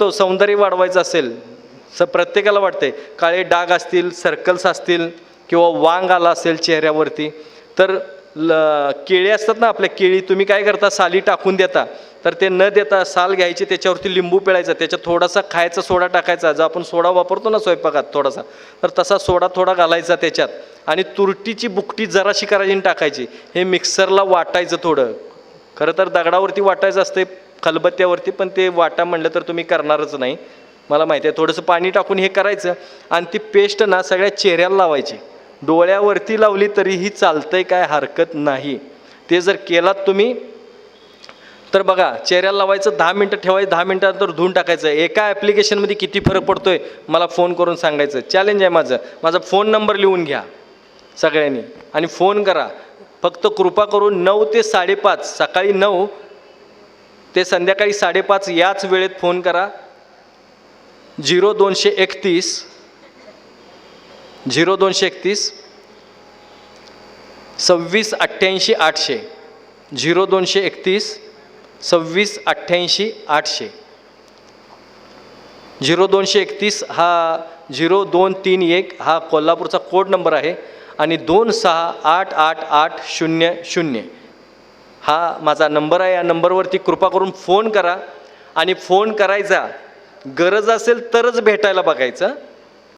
तो सौंदर्य वाढवायचं असेल स प्रत्येकाला वाटते काळे डाग असतील सर्कल्स असतील किंवा वांग आला असेल चेहऱ्यावरती तर ल केळी असतात ना आपल्या केळी तुम्ही काय करता साली टाकून देता तर ते न देता साल घ्यायची त्याच्यावरती लिंबू पिळायचा त्याच्यात थोडासा खायचा सोडा टाकायचा जो आपण सोडा वापरतो ना स्वयंपाकात थोडासा तर तसा सोडा थोडा घालायचा त्याच्यात आणि तुरटीची बुकटी जराशी करायची आणि टाकायची हे मिक्सरला वाटायचं थोडं. खरं तर दगडावरती वाटायचं असते खलबत्त्यावरती पण ते वाटा म्हणलं तर तुम्ही करणारच नाही. मला माहिती आहे थोडंसं पाणी टाकून हे करायचं आणि ती पेस्ट ना सगळ्या चेहऱ्याला लावायची. डोळ्यावरती लावली तरीही चालतंय काय हरकत नाही. ते जर केलात तुम्ही तर बघा चेहऱ्याला लावायचं दहा मिनटं ठेवायचं दहा मिनटानंतर धुवून टाकायचं. एका ॲप्लिकेशनमध्ये किती फरक पडतो आहे मला फोन करून सांगायचं. चॅलेंज आहे माझं. माझा फोन नंबर लिहून घ्या सगळ्यांनी. आणि फोन करा. फक्त कृपा करून नऊ ते साडेपाच सकाळी नऊ ते संध्याकाळी साडेपाच याच वेळेत फोन करा. झिरो दोनशे एकतीस झिरो दोनशे एकतीस सव्वीस अठ्ठ्याऐंशी आठशे झिरो दोनशे एकतीस सव्वीस अठ्ठ्याऐंशी आठशे. झिरो दोनशे एकतीस हा झिरो दोन तीन एक हा कोल्हापूरचा कोड नंबर आहे आणि दोन सहा आठ आठ आठ शून्य शून्य. हा माझा नंबर आहे. या नंबरवरती कृपा करून फोन करा. आणि फोन करायचा. गरज असेल तरच भेटायला बघायचं.